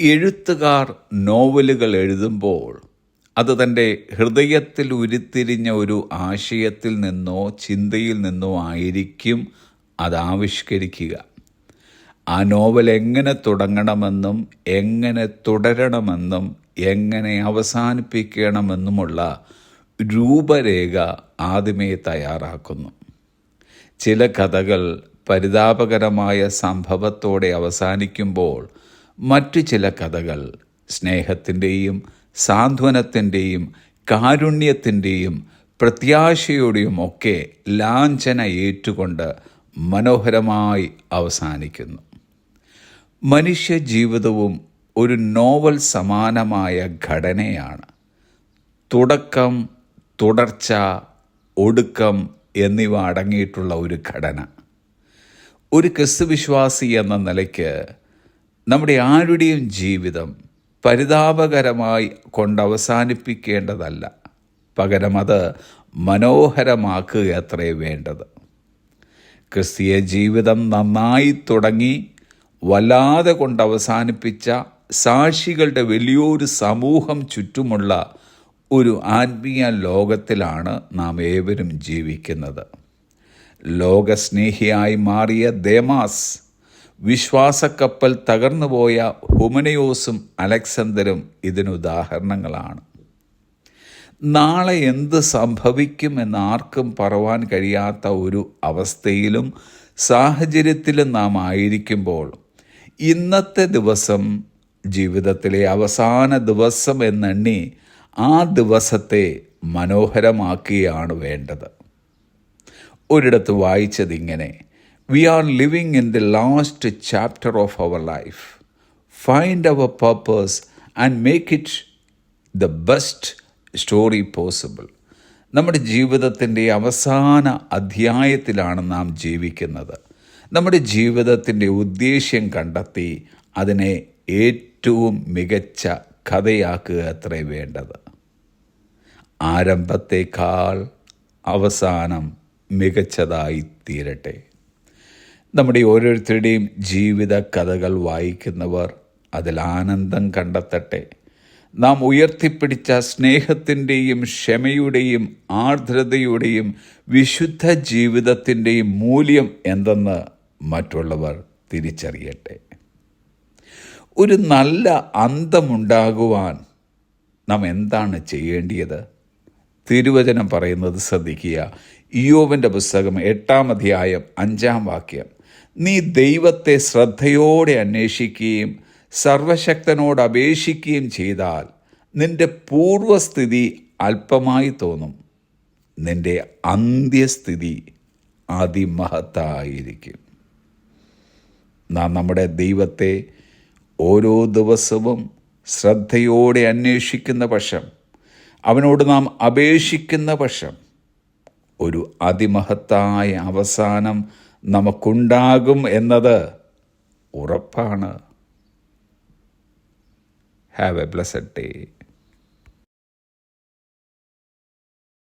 എഴുത്തുകാർ നോവലുകൾ എഴുതുമ്പോൾ അത് തന്റെ ഹൃദയത്തിൽ ഉരുത്തിരിഞ്ഞ ഒരു ആശയത്തിൽ നിന്നോ ചിന്തയിൽ നിന്നോ ആയിരിക്കും അത് ആവിഷ്കരിക്കുക. ആ നോവൽ എങ്ങനെ തുടങ്ങണമെന്നും എങ്ങനെ തുടരണമെന്നും എങ്ങനെ അവസാനിപ്പിക്കണമെന്നുമുള്ള രൂപരേഖ ആദ്യമേ തയ്യാറാക്കുന്നു. ചില കഥകൾ പരിതാപകരമായ സംഭവത്തോടെ അവസാനിക്കുമ്പോൾ മറ്റു ചില കഥകൾ. സ്നേഹത്തിന്റെയും സാന്ത്വനത്തിന്റെയും കാരുണ്യത്തിന്റെയും പ്രത്യാശയുടെയും ഒക്കെ ലാഞ്ചന ഏറ്റുകൊണ്ട് മനോഹരമായി അവസാനിക്കുന്നു. മനുഷ്യ ജീവിതവും ഒരു നോവൽ സമാനമായ ഘടനയാണ്. തുടക്കം തുടർച്ച ഒടുക്കം എന്നിവ അടങ്ങിയിട്ടുള്ള ഒരു ഘടന. ഒരു ക്രിസ്തുവിശ്വാസി എന്ന നിലയ്ക്ക് നമ്മുടെ ആരുടെയും ജീവിതം പരിതാപകരമായി കൊണ്ടവസാനിപ്പിക്കേണ്ടതല്ല പകരം അത് മനോഹരമാക്കുക അത്രേ വേണ്ടത്. ക്രിസ്തീയ ജീവിതം നന്നായി തുടങ്ങി വല്ലാതെ കൊണ്ടവസാനിപ്പിച്ച സാക്ഷികളുടെ വലിയൊരു സമൂഹം ചുറ്റുമുള്ള ഒരു ആത്മീയ ലോകത്തിലാണ് നാം ഏവരും ജീവിക്കുന്നത്. ലോകസ്നേഹിയായി മാറിയ ദേമാസ് വിശ്വാസക്കപ്പൽ തകർന്നുപോയ ഹുമനയോസും അലക്സണ്ടറും ഇതിനുദാഹരണങ്ങളാണ് നാളെ എന്ത് സംഭവിക്കും എന്ന് ആർക്കും പറവാൻ കഴിയാത്ത ഒരു അവസ്ഥയിലും സാഹചര്യത്തിലും നാം ആയിരിക്കുമ്പോൾ ഇന്നത്തെ ദിവസം ജീവിതത്തിലെ അവസാന ദിവസം എന്നെണ്ണി ആ ദിവസത്തെ മനോഹരമാക്കുകയാണ് വേണ്ടത്. ഒരിടത്ത് വായിച്ചതിങ്ങനെ we are living in the last chapter of our life find our purpose and make it the best story possible നമ്മുടെ ജീവിതത്തിന്റെ അവസാന അധ്യായത്തിലാണ് നാം ജീവിക്കുന്നത്. നമ്മുടെ ജീവിതത്തിന്റെ ഉദ്ദേശ്യം കണ്ടെത്തി അതിനെ ഏറ്റവും മികച്ച കഥയാക്കുക അത്രേ വേണ്ടത്. ആരംഭത്തേക്കാൾ അവസാനം മികച്ചതായി തീരട്ടെ. നമ്മുടെ ഓരോരുത്തരുടെയും ജീവിത കഥകൾ വായിക്കുന്നവർ അതിൽ ആനന്ദം കണ്ടെത്തട്ടെ. നാം ഉയർത്തിപ്പിടിച്ച സ്നേഹത്തിന്റെയും ക്ഷമയുടെയും ആർദ്രതയുടെയും വിശുദ്ധ ജീവിതത്തിന്റെയും മൂല്യം എന്തെന്ന് മറ്റുള്ളവർ തിരിച്ചറിയട്ടെ. ഒരു നല്ല അന്തമുണ്ടാകുവാൻ നാം എന്താണ് ചെയ്യേണ്ടിയത്? തിരുവചനം പറയുന്നത് ശ്രദ്ധിക്കുക. ഇയോവിന്റെ പുസ്തകം എട്ടാം അധ്യായം അഞ്ചാം വാക്യം. നീ ദൈവത്തെ ശ്രദ്ധയോടെ അന്വേഷിക്കുകയും സർവശക്തനോട് അപേക്ഷിക്കുകയും ചെയ്താൽ നിന്റെ പൂർവസ്ഥിതി അല്പമായി തോന്നും. നിന്റെ അന്ത്യസ്ഥിതി അതിമഹത്തായിരിക്കും. നാം നമ്മുടെ ദൈവത്തെ ഓരോ ദിവസവും ശ്രദ്ധയോടെ അന്വേഷിക്കുന്ന പക്ഷം അവനോട് നാം അപേക്ഷിക്കുന്ന പക്ഷം ഒരു അതിമഹത്തായ അവസാനം നമുക്കുണ്ടാകും എന്നത് ഉറപ്പാണ്. Have A blessed day